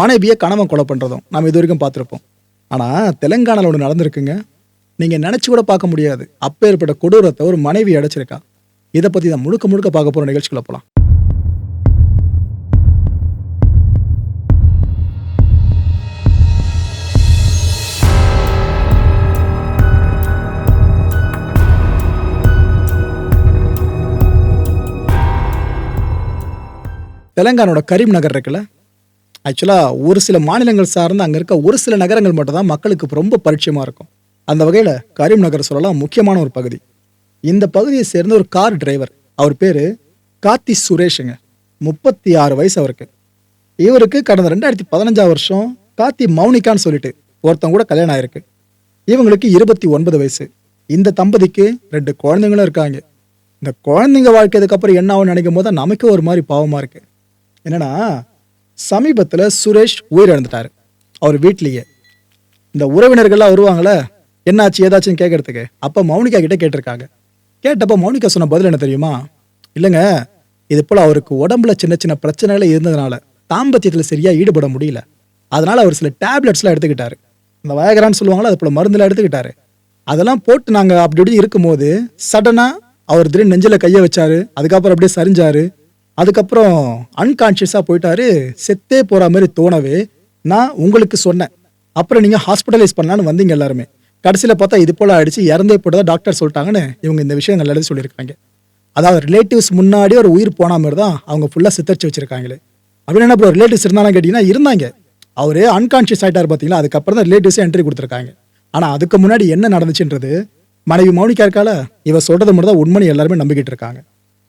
மனைவியை கணவன் கொலை பண்றதும் நாம் இது வரைக்கும் பார்த்துருப்போம். ஆனா தெலுங்கானால ஒன்று நடந்திருக்குங்க. நீங்க நினச்சி கூட பார்க்க முடியாது. அப்பேற்பட்ட கொடூரத்தை ஒரு மனைவி அடைச்சிருக்கா. இதை பத்தி தான் முழுக்க முழுக்க பார்க்க போகிற நிகழ்ச்சிக்குள்ள போகலாம் தெலங்கானோட கரீம் நகர் இருக்குல்ல? ஆக்சுவலாக ஒரு சில மாநிலங்கள் சார்ந்து அங்கே இருக்க ஒரு சில நகரங்கள் மட்டும் தான் மக்களுக்கு ரொம்ப பரிச்சயமாக இருக்கும். அந்த வகையில் கரீம் நகர் சொல்லலாம் முக்கியமான ஒரு பகுதி. இந்த பகுதியை சேர்ந்த ஒரு கார் டிரைவர் அவர் பேர் கார்த்தி சுரேஷுங்க. முப்பத்தி ஆறு வயசு அவருக்கு. இவருக்கு கடந்த ரெண்டாயிரத்தி பதினஞ்சாம் வருஷம் கார்த்தி மௌனிகான்னு சொல்லிட்டு ஒருத்தங்க கூட கல்யாணம் ஆயிருக்கு. இவங்களுக்கு இருபத்தி ஒன்பது வயசு. இந்த தம்பதிக்கு ரெண்டு குழந்தைங்களும் இருக்காங்க. இந்த குழந்தைங்க வாழ்க்கை இதுக்கப்புறம் என்ன ஆகும்னு நினைக்கும் போது நமக்கு ஒரு மாதிரி பாவமாக இருக்குது என்னன்னா சமீபத்தில் சுரேஷ் உயிரிழந்துட்டாரு. அவர் வீட்லேயே. இந்த உறவினர்கள்லாம் வருவாங்களே என்னாச்சு ஏதாச்சுன்னு கேட்கறதுக்கு அப்போ மௌனிகா கிட்ட கேட்டிருக்காங்க. கேட்டப்போ மௌனிகா சொன்ன பதில் என்ன தெரியுமா? இல்லைங்க இது போல் அவருக்கு உடம்புல சின்ன சின்ன பிரச்சனைகள் இருந்ததுனால தாம்பத்தியத்தில் சரியாக ஈடுபட முடியல. அதனால் அவர் சில டேப்லெட்ஸ்லாம் எடுத்துக்கிட்டாரு. இந்த வயகரான்னு சொல்லுவாங்களோ அது போல் மருந்துலாம் எடுத்துக்கிட்டாரு. அதெல்லாம் போட்டு நாங்கள் அப்படி இப்படி இருக்கும்போது சடனாக அவர் திடீர்னு நெஞ்சில் கையை வச்சாரு அதுக்கப்புறம் அப்படியே சரிஞ்சாரு அதுக்கப்புறம் அன்கான்ஷியஸாக போயிட்டாரு. செத்தே போகிற மாதிரி தோணவே நான் உங்களுக்கு சொன்னேன். அப்புறம் நீங்கள் ஹாஸ்பிட்டலைஸ் பண்ணலான்னு வந்தீங்க எல்லாருமே. கடைசியில் பார்த்தா இது போல் ஆயிடுச்சு இறந்தே போட்டதா டாக்டர் சொல்லிட்டாங்கன்னு இவங்க இந்த விஷயங்கள் எழுதி சொல்லியிருக்காங்க. அதாவது ரிலேட்டிவ்ஸ் முன்னாடி ஒரு உயிர் போன மாதிரி தான் அவங்க ஃபுல்லாக சித்தரிச்சு வச்சிருக்காங்களே. அப்படின்னு என்ன அப்புறம் ரிலேட்டிவ்ஸ் இருந்தாலும் கேட்டிங்கன்னா இருந்தாங்க. அவர் அன்கான்ஷியஸ் ஆகிட்டார் பார்த்தீங்களா? அதுக்கப்புறம் தான் ரிலேட்டிவ்ஸே என்ட்ரி கொடுத்துருக்காங்க. ஆனால் அதுக்கு முன்னாடி என்ன நடந்துச்சுன்றது மனைவி மௌனிக்கா இருக்கால இவ சொல்கிறது மட்டும் தான் உண்மைன்னு எல்லாருமே நம்பிக்கிட்டு இருக்காங்க.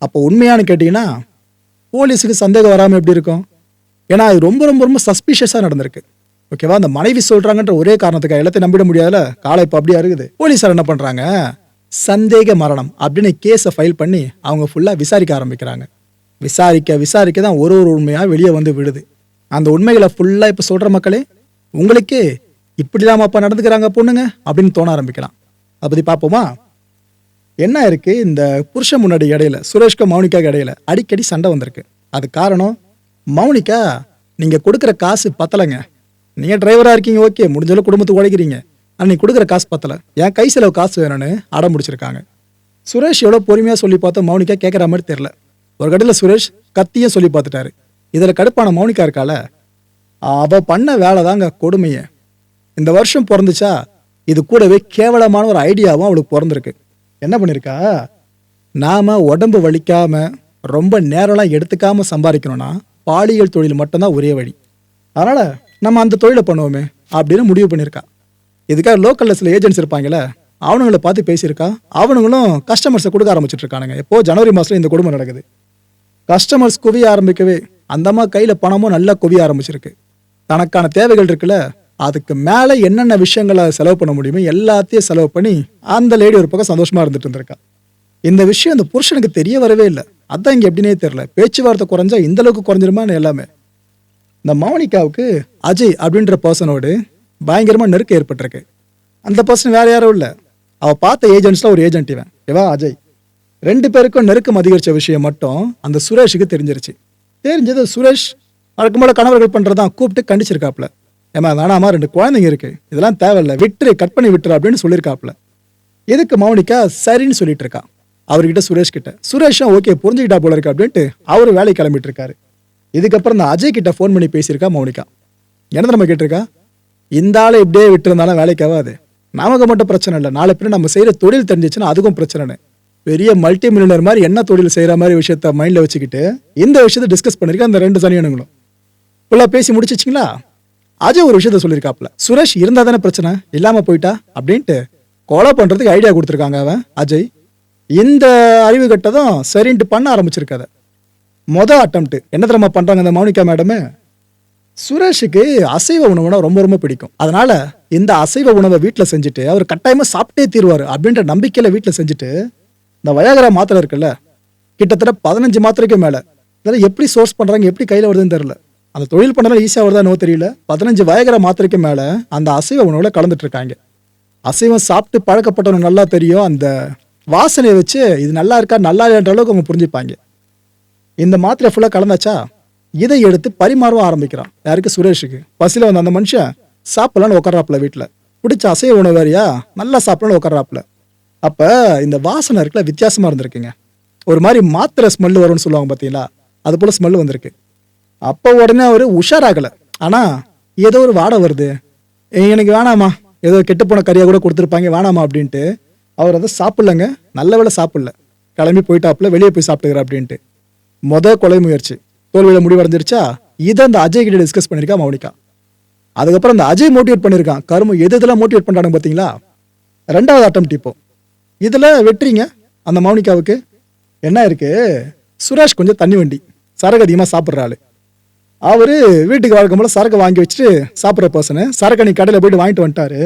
அப்போ உண்மையானு கேட்டிங்கன்னா போலீஸுக்கு சந்தேகம் வராமல் எப்படி இருக்கும்? ஏன்னா அது ரொம்ப ரொம்ப ரொம்ப சஸ்பிஷியஸாக நடந்திருக்கு. ஓகேவா அந்த மனைவி சொல்கிறாங்கன்ற ஒரே காரணத்துக்காக எல்லாத்தையும் நம்பிட முடியாதுல? காலை இப்போ அப்படியா இருக்குது போலீஸார் என்ன பண்ணுறாங்க சந்தேக மரணம் அப்படின்னு கேஸை ஃபைல் பண்ணி அவங்க ஃபுல்லாக விசாரிக்க ஆரம்பிக்கிறாங்க. விசாரிக்க விசாரிக்க தான் ஒரு ஒரு உண்மையாக வெளியே வந்து விடுது அந்த உண்மைகளை ஃபுல்லாக இப்போ சொல்கிற மக்களே உங்களுக்கே இப்படிலாம் அப்பா நடந்துக்கிறாங்க பொண்ணுங்க அப்படின்னு தோண ஆரம்பிக்கலாம். அதை பற்றி பார்ப்போமா? என்ன இருக்கு? இந்த புருஷன் முன்னாடி இடையில சுரேஷ்க்கும் மௌனிக்காக்கு இடையில அடிக்கடி சண்டை வந்திருக்கு. அது காரணம் மௌனிகா நீங்க கொடுக்குற காசு பத்தலைங்க. நீங்க டிரைவரா இருக்கீங்க ஓகே. முடிஞ்சளவு குடும்பத்துக்கு உழைக்கிறீங்க. அன்னைக்கு நீ கொடுக்குற காசு பத்தல. என் கை செலவு காசு வேணும்னு அடம் முடிச்சிருக்காங்க சுரேஷ் எவ்வளோ பொறுமையாக சொல்லி பார்த்தா மௌனிகா கேட்குற மாதிரி தெரில ஒரு கடையில் சுரேஷ் கத்தியும் சொல்லி பார்த்துட்டாரு. இதில் கடுப்பான மௌனிகா இருக்கால. அவ பண்ண வேலை தாங்க கொடுமையே. இந்த வருஷம் பிறந்துச்சா? இது கூடவே கேவலமான ஒரு ஐடியாவும் அவளுக்கு பிறந்திருக்கு. என்ன பண்ணியிருக்கா நாம உடம்பு வலிக்காம ரொம்ப நேரம்லாம் எடுத்துக்காம சம்பாதிக்கணும்னா பாலியல் தொழில் மட்டும்தான் ஒரே வழி. அதனால நம்ம அந்த தொழிலை பண்ணுவோமே அப்படின்னு முடிவு பண்ணியிருக்கா இதுக்காக லோக்கல்ல சில ஏஜென்ட்ஸ் இருப்பாங்கல்ல அவனுங்களை பார்த்து பேசியிருக்கா. அவனுங்களும் கஸ்டமர்ஸை கொடுக்க ஆரம்பிச்சிட்டு இருக்கானுங்க எப்போ? ஜனவரி மாதத்தில் இந்த குடும்பம் நடக்குது. கஸ்டமர்ஸ் குவிய ஆரம்பிக்கவே அந்தம்மா கையில் பணமும் நல்லா குவிய ஆரம்பிச்சிருக்கு. தனக்கான தேவைகள் இருக்குல்ல அதுக்கு மேலே என்னென்ன விஷயங்களை செலவு பண்ண முடியுமோ எல்லாத்தையும் செலவு பண்ணி அந்த லேடி ஒரு பக்கம் சந்தோஷமாக இருந்துட்டு இருந்திருக்கா இந்த விஷயம் அந்த புருஷனுக்கு தெரிய வரவே இல்லை. அதான் இங்கே எப்படின்னே தெரில பேச்சுவார்த்தை குறைஞ்சா இந்த அளவுக்கு குறைஞ்சிருமான்னு எல்லாமே. இந்த மௌனிகாவுக்கு அஜய் அப்படின்ற பர்சனோடு பயங்கரமாக நெருக்கம் ஏற்பட்டிருக்கு. அந்த பர்சன் வேற யாரும் இல்லை. அவள் பார்த்த ஏஜென்ட்ஸில் ஒரு ஏஜென்ட் இவன். இவா அஜய். ரெண்டு பேருக்கும் நெருக்கம் அதிகரித்த விஷயம் மட்டும் அந்த சுரேஷுக்கு தெரிஞ்சிருச்சு. தெரிஞ்சது சுரேஷ் வழக்கம் போல கணவர்கள் பண்ணுறதான் கூப்பிட்டு கண்டிச்சிருக்காப்ல. ஏமா வேணாமா ரெண்டு குழந்தைங்க இருக்கு. இதெல்லாம் தேவையில்ல. விட்டுரு கட் பண்ணி விட்டுரு அப்படின்னு சொல்லியிருக்காப்புல. எதுக்கு மௌனிகா? சரின்னு சொல்லிட்டு இருக்கா அவர்கிட்ட சுரேஷ் கிட்ட சுரேஷும் ஓகே புரிஞ்சுக்கிட்டா போல இருக்கு அப்படின்ட்டு அவர் வேலைக்கு கிளம்பிட்டு இருக்காரு இதுக்கப்புறம் இந்த அஜய் கிட்ட ஃபோன் பண்ணி பேசியிருக்கா மௌனிகா. என்ன நம்ம கேட்டிருக்கா? இந்த ஆளை இப்படியே விட்டுருந்தாலும் வேலைக்கு ஆகாது. நமக்கு மட்டும் பிரச்சனை இல்லை. நாலு பேர் நம்ம செய்கிற தொழில் தெரிஞ்சிச்சுன்னா அதுக்கும் பிரச்சனை பெரிய மல்டி மில்லியனர் மாதிரி என்ன தொழில் செய்கிற மாதிரி விஷயத்த மைண்டில் வச்சுக்கிட்டு இந்த விஷயத்த டிஸ்கஸ் பண்ணியிருக்கேன் அந்த ரெண்டு சனியனுங்களும். ஃபுல்லாக பேசி முடிச்சிச்சிங்களா? அஜய் ஒரு விஷயத்த சொல்லியிருக்காப்ல சுரேஷ் இருந்தா தானே பிரச்சனை? இல்லாம போயிட்டா? அப்படின்ட்டு கொலை பண்றதுக்கு ஐடியா கொடுத்துருக்காங்க அவன் அஜய். இந்த அறிவு கட்டதும் சரின்ட்டு பண்ண ஆரம்பிச்சிருக்காத. மொத அட்டம்ப்ட் என்ன தெரியுமா பண்றாங்க இந்த மௌனிகா மேடமு? சுரேஷுக்கு அசைவ உணவுனா ரொம்ப ரொம்ப பிடிக்கும். அதனால இந்த அசைவ உணவை வீட்டில் செஞ்சுட்டு அவர் கட்டாயமா சாப்பிட்டே தீருவார் அப்படின்ற நம்பிக்கையில வீட்டில் செஞ்சுட்டு இந்த வயாகரா மாத்திரை இருக்குல்ல கிட்டத்தட்ட பதினஞ்சு மாத்திரைக்கு மேல. இதெல்லாம் எப்படி சோர்ஸ் பண்றாங்க எப்படி கையில வருதுன்னு தெரியல. அந்த தொழில் பண்ணலாம் ஈஸியாக வருதா நோ தெரியல. பதினஞ்சு வயகர மாத்திரைக்கு மேலே அந்த அசைவ உணவில் கலந்துட்டு இருக்காங்க அசைவம் சாப்பிட்டு பழக்கப்பட்டவங்க நல்லா தெரியும். அந்த வாசனையை வச்சு இது நல்லா இருக்கா நல்லா இல்லைன்ற அளவுக்கு அவங்க புரிஞ்சுப்பாங்க. இந்த மாத்திரை ஃபுல்லாக கலந்தாச்சா? இதை எடுத்து பரிமாறவும் ஆரம்பிக்கிறான். யாருக்கு? சுரேஷுக்கு. பசியில் வந்த அந்த மனுஷன் சாப்பிடலான்னு உட்காராப்புல வீட்டில் பிடிச்ச அசைவ உணவு வேறையா? நல்லா சாப்பிடலான்னு உட்காராப்புல அப்போ இந்த வாசனை இருக்குல்ல வித்தியாசமாக இருந்திருக்குங்க. ஒரு மாதிரி மாத்திரை ஸ்மெல் வரும்னு சொல்லுவாங்க பார்த்தீங்களா அது போல் ஸ்மெல் வந்திருக்கு. அப்போ உடனே அவர் உஷாராகலை. ஆனால் ஏதோ ஒரு வாடை வருது. எனக்கு வேணாமா ஏதோ கெட்டு போன கறியாக கூட கொடுத்துருப்பாங்க வேணாமா அப்படின்ட்டு அவர் அதை சாப்பிட்லங்க. நல்ல வேலை சாப்பிடல. கிளம்பி போயிட்டாப்புல வெளியே போய் சாப்பிட்டுக்கிற அப்படின்ட்டு. மொத கொலை முயற்சி. தோல்வியில் முடிவடைஞ்சிருச்சா? இதை அந்த அஜய் கிட்ட டிஸ்கஸ் பண்ணியிருக்கா மௌனிகா. அதுக்கப்புறம் அந்த அஜய் மோட்டிவேட் பண்ணியிருக்கான். கரும எது இதெல்லாம் மோட்டிவேட் பண்ணுறாங்க பார்த்தீங்களா? ரெண்டாவது அட்டம் இப்போ. இதில் வெட்டுறீங்க அந்த மௌனிகாவுக்கு. என்ன இருக்கு? சுரேஷ் கொஞ்சம் தண்ணி வண்டி. சரகு அதிகமாக சாப்பிட்ற ஆள். அவர் வீட்டுக்கு வழக்கம் போல சரக்கு வாங்கி வச்சுட்டு சாப்பிட்ற பர்சனு சரக்கு நீ கடையில் போயிட்டு வாங்கிட்டு வந்துட்டாரு.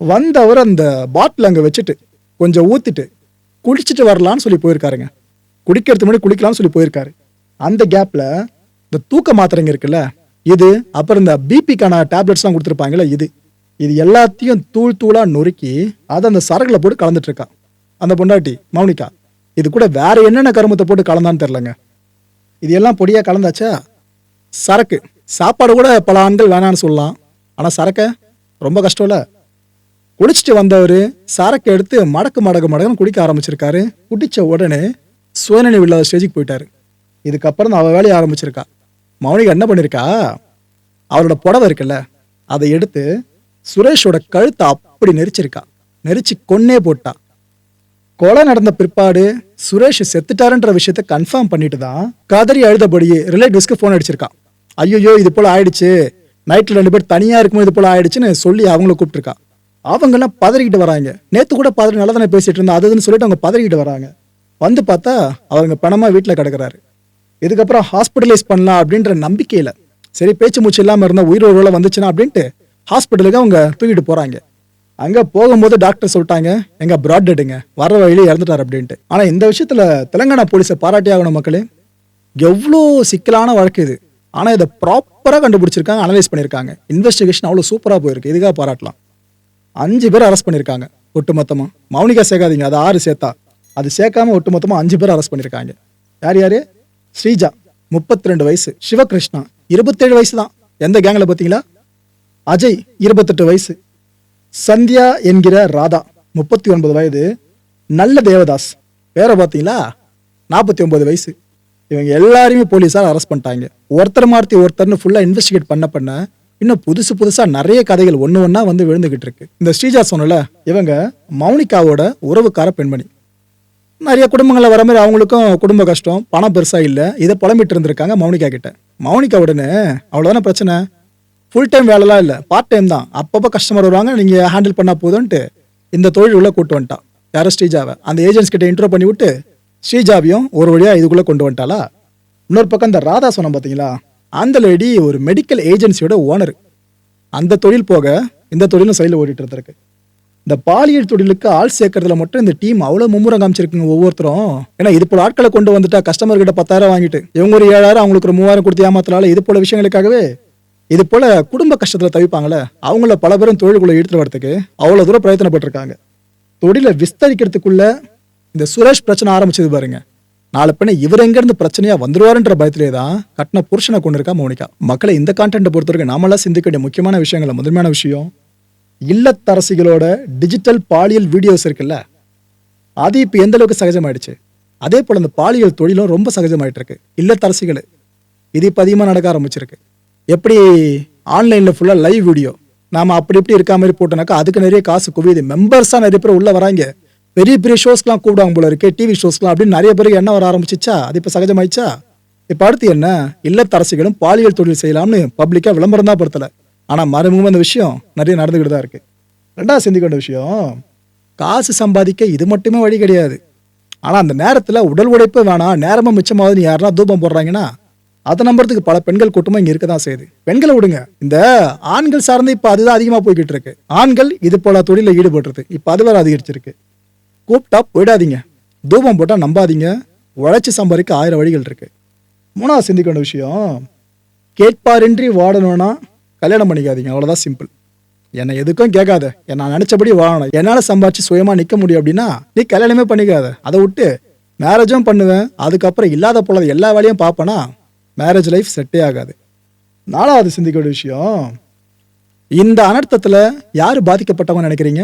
வந்தவர் அந்த பாட்டில் அங்கே வச்சுட்டு கொஞ்சம் ஊற்றிட்டு குளிச்சுட்டு வரலான்னு சொல்லி போயிருக்காருங்க. குடிக்கிறதுக்கு முன்னாடி குளிக்கலாம்னு சொல்லி போயிருக்காரு. அந்த கேப்பில் இந்த தூக்க மாத்திரைங்க இருக்குல்ல இது அப்புறம் இந்த பிபிக்கான டேப்லெட்ஸ்லாம் கொடுத்துருப்பாங்கல்ல இது. இது எல்லாத்தையும் தூள் தூளாக நொறுக்கி அதை அந்த சரகில் போட்டு கலந்துட்டுருக்கா அந்த பொண்டாட்டி மௌனிகா. இது கூட வேற என்னென்ன கருமத்தை போட்டு கலந்தான்னு தெரிலங்க இது எல்லாம் பொடியாக கலந்தாச்சா? சரக்கு. சாப்பாடு கூட பல ஆண்கள் வேணான்னு சொல்லலாம். ஆனால் சரக்க ரொம்ப கஷ்டம்ல. குடிச்சிட்டு வந்தவர் சரக்கு எடுத்து மடக்கு மடக்கு மடக்குன்னு குடிக்க ஆரம்பிச்சிருக்காரு. குடித்த உடனே சுயநினைவு இல்லாத ஸ்டேஜுக்கு போயிட்டாரு. இதுக்கப்புறம் தான் வேலையை ஆரம்பிச்சிருக்கா. மௌனிகா என்ன பண்ணியிருக்கா அவரோட புடவை இருக்குல்ல அதை எடுத்து சுரேஷோட கழுத்தை அப்படி நெரிச்சிருக்கா. நெரிச்சு கொன்னே போட்டா. கொலை நடந்த பிற்பாடு சுரேஷ் செத்துட்டாருன்ற விஷயத்த கன்ஃபார்ம் பண்ணிட்டு தான் கதறி அழுதபடியே ரிலேட்டிவ்ஸ்க்கு ஃபோன் அடிச்சிருக்கான். ஐயோ இது போல ஆயிடுச்சு. நைட்டில் ரெண்டு பேர் தனியாக இருக்கும்போது இது போல ஆயிடுச்சுன்னு சொல்லி அவங்கள கூப்பிட்டுருக்கா. அவங்கெல்லாம் பதறிக்கிட்டு வராங்க. நேற்று கூட பதறி நல்லா தானே பேசிட்டு இருந்தா அதுன்னு சொல்லிட்டு அவங்க பதறிக்கிட்டு வராங்க. வந்து பார்த்தா அவங்க பணமாக வீட்டில் கிடக்குறாரு. இதுக்கப்புறம் ஹாஸ்பிட்டலைஸ் பண்ணலாம் அப்படின்ற நம்பிக்கையில. சரி பேச்சு மூச்சு இல்லாமல் இருந்தால் உயிர் வந்துச்சுன்னா அப்படின்ட்டு ஹாஸ்பிட்டலுக்கு அவங்க தூக்கிட்டு போகிறாங்க அங்கே போகும்போது டாக்டர் சொல்லிட்டாங்க எங்கள் பிராட் டெட்டுங்க வர வழியில இறந்துட்டார் அப்படின்ட்டு. ஆனால் இந்த விஷயத்தில் தெலங்கானா போலீஸை பாராட்டி ஆகணும் மக்களே. எவ்வளோ சிக்கலான வழக்கு இது. ஆனால் இதை ப்ராப்பராக கண்டுபிடிச்சிருக்காங்க அனலைஸ் பண்ணியிருக்காங்க இன்வெஸ்டிகேஷன் அவ்வளோ சூப்பராக போயிருக்கு. இதுக்காக பாராட்டலாம். அஞ்சு பேர் அரெஸ்ட் பண்ணியிருக்காங்க ஒட்டுமொத்தமாக மௌனிகா சேர்க்காதீங்க அது ஆறு சேர்த்தா. அது சேர்க்காம ஒட்டுமொத்தமாக அஞ்சு பேர் அரெஸ்ட் பண்ணியிருக்காங்க யார் யார்? ஸ்ரீஜா முப்பத்தி ரெண்டு வயசு. சிவகிருஷ்ணா இருபத்தேழு வயசு தான். எந்த கேங்கில் பார்த்தீங்களா? அஜய் இருபத்தெட்டு வயசு. சந்தியா என்கிற ராதா முப்பத்தி ஒன்பது வயது நல்ல தேவதாஸ். பேரை பார்த்தீங்களா? நாற்பத்தி ஒன்பது வயசு. இவங்க எல்லாரையுமே போலீஸார் அரெஸ்ட் பண்ணிட்டாங்க. ஒருத்தர் மாற்றி ஒருத்தர்னு ஃபுல்லாக இன்வெஸ்டிகேட் பண்ண பண்ண இன்னும் புதுசு புதுசாக நிறைய கதைகள் ஒன்று ஒன்றா வந்து விழுந்துகிட்டு இருக்கு. இந்த ஸ்ரீஜா சொன்னல இவங்க மௌனிகாவோட உறவுக்கார பெண்மணி. நிறைய குடும்பங்களில் வர மாதிரி அவங்களுக்கும் குடும்ப கஷ்டம் பணம் பெருசாக இல்லை இதை புலம்பிட்டு இருந்திருக்காங்க மௌனிகா கிட்ட. மௌனிகா உடனே அவ்வளோதானே பிரச்சனை? ஃபுல் டைம் வேலைலாம் இல்லை. பார்ட் டைம் தான். அப்பப்போ கஸ்டமர் வருவாங்க நீங்கள் ஹேண்டில் பண்ணால் போதும்ன்ட்டு இந்த தொழில் உள்ளே கூட்டு வந்துட்டான். யாரும் ஸ்ரீஜாவை. அந்த ஏஜென்ட்ஸ் கிட்ட இன்ட்ரோ பண்ணி விட்டு ஸ்ரீஜாவையும் ஒரு வழியாக இதுக்குள்ளே கொண்டு வந்துட்டாளா? இன்னொரு பக்கம் இந்த ராதா சொன்ன பார்த்தீங்களா அந்த லேடி ஒரு மெடிக்கல் ஏஜென்சியோட ஓனர் அந்த தொழில் போக இந்த தொழிலும் சைடில் ஓடிட்டு இருந்திருக்கு. இந்த பாலியல் தொழிலுக்கு ஆள் சேர்க்கறதுல மட்டும் இந்த டீம் அவ்வளோ மும்முரம் காமிச்சிருக்குங்க ஒவ்வொருத்தரும். ஏன்னா இது போல ஆட்களை கொண்டு வந்துட்டா கஸ்டமர் கிட்ட பத்தாயிரம் வாங்கிட்டு இவங்க ஒரு ஏழாயிரம் அவங்களுக்கு ஒரு மூவாயிரம் கொடுத்து ஏமாத்தலால இது போல விஷயங்களுக்காகவே இது போல குடும்ப கஷ்டத்தில் தவிப்பாங்களே அவங்கள பல பேரும் தொழிலுக்குள்ளே எடுத்துட்டு வரதுக்கு அவ்வளோ தூரம் பிரயத்தனப்பட்டிருக்காங்க. தொழிலை விஸ்தரிக்கிறதுக்குள்ள இந்த சுரேஷ் பிரச்சனை ஆரம்பிச்சது பாருங்க. நாளை பின்ன இவர் எங்கேருந்து பிரச்சனையாக வந்துருவாருன்ற பயத்திலே தான் கட்டின புருஷனை கொண்டு இருக்கா மௌனிகா. மக்களை இந்த கான்டென்ட்டை பொறுத்த வரைக்கும் நாமெல்லாம் சிந்திக்க வேண்டிய முக்கியமான விஷயங்கள முதன்மையான விஷயம் இல்லத்தரசிகளோட டிஜிட்டல் பாலியல் வீடியோஸ் இருக்குல்ல அது இப்போ எந்த அளவுக்கு சகஜமாயிடுச்சு? அதே போல் இந்த பாலியல் தொழிலும் ரொம்ப சகஜமாயிட்டு இருக்கு இல்லத்தரசிகள் இது இப்போ அதிகமாக நடக்க ஆரம்பிச்சிருக்கு. எப்படி ஆன்லைனில் ஃபுல்லாக லைவ் வீடியோ நாம் அப்படி இப்படி இருக்க மாதிரி போட்டோம்னாக்கா அதுக்கு நிறைய காசு குவியுது. மெம்பர்ஸாக நிறைய பேர் உள்ளே வராங்க. பெரிய பெரிய ஷோஸ்க்குலாம் கூப்பிடுவாங்க போல இருக்கு டிவி ஷோஸ்க்குலாம் அப்படின்னு நிறைய பேருக்கு என்ன வர ஆரம்பிச்சிச்சா? அது இப்போ சகஜமாயிடுச்சா? இப்போ அடுத்து என்ன? இல்லத்தரசிகளும் பாலியல் தொழில் செய்யலாம்னு பப்ளிக்காக விளம்பரம் தான் படுத்தலை. ஆனால் மறுமுகம் அந்த விஷயம் நிறைய நடந்துக்கிட்டு தான் இருக்குது ரெண்டாவது சிந்திக்க வேண்டிய விஷயம் காசு சம்பாதிக்க இது மட்டுமே வழி கிடையாது. ஆனால் அந்த நேரத்தில் உடல் உழைப்பு வேணாம் நேரமாக மிச்சமாகுதுன்னு யாருன்னா தூபம் போடுறாங்கன்னா அதை நம்புறதுக்கு பல பெண்கள் கூட்டமும் இங்க இருக்க தான் செய்யுது. பெண்களை விடுங்க. இந்த ஆண்கள் சார்ந்து இப்ப அதுதான் அதிகமா போய்கிட்டு இருக்கு. ஆண்கள் இது போல தொழில ஈடுபடுறது இப்ப அது வேற அதிகரிச்சிருக்கு. கூப்பிட்டா போயிடாதீங்க. தூபம் போட்டா நம்பாதீங்க. உழைச்சி சம்பாதிக்க ஆயிரம் வழிகள் இருக்கு. மூணாவது சிந்திக்க வேண்டிய விஷயம் கேட்பாரின்றி வாடணும்னா கல்யாணம் பண்ணிக்காதீங்க. அவ்வளோதான் சிம்பிள் என்னை எதுக்கும் கேட்காத. என்ன நான் நினச்சபடி வாழணும். என்னால் சம்பாரிச்சு சுயமாக நிற்க முடியும் அப்படின்னா நீ கல்யாணமே பண்ணிக்காத. அதை விட்டு மேரேஜும் பண்ணுவேன். அதுக்கப்புறம் இல்லாத போல எல்லா வேலையும் பார்ப்பேனா? மேரேஜ் லைஃப் செட்டே ஆகாது. நாலாவது சிந்திக்க வேண்டிய விஷயம் இந்த அனர்த்தத்தில் யார் பாதிக்கப்பட்டவங்க நினைக்கிறீங்க?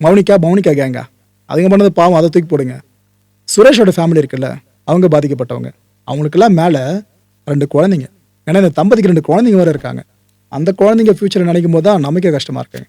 மௌனிகா மௌனிகா கேங்கா அதுங்க பண்ணது பாவம் அதை தூக்கி போடுங்க. சுரேஷோட ஃபேமிலி இருக்குல்ல அவங்க பாதிக்கப்பட்டவங்க. அவங்களுக்கெல்லாம் மேலே ரெண்டு குழந்தைங்க. ஏன்னா இந்த தம்பதிக்கு ரெண்டு குழந்தைங்க வேறு இருக்காங்க. அந்த குழந்தைங்க ஃப்யூச்சரை நினைக்கும் போது தான் நமக்கே கஷ்டமாக இருக்குங்க.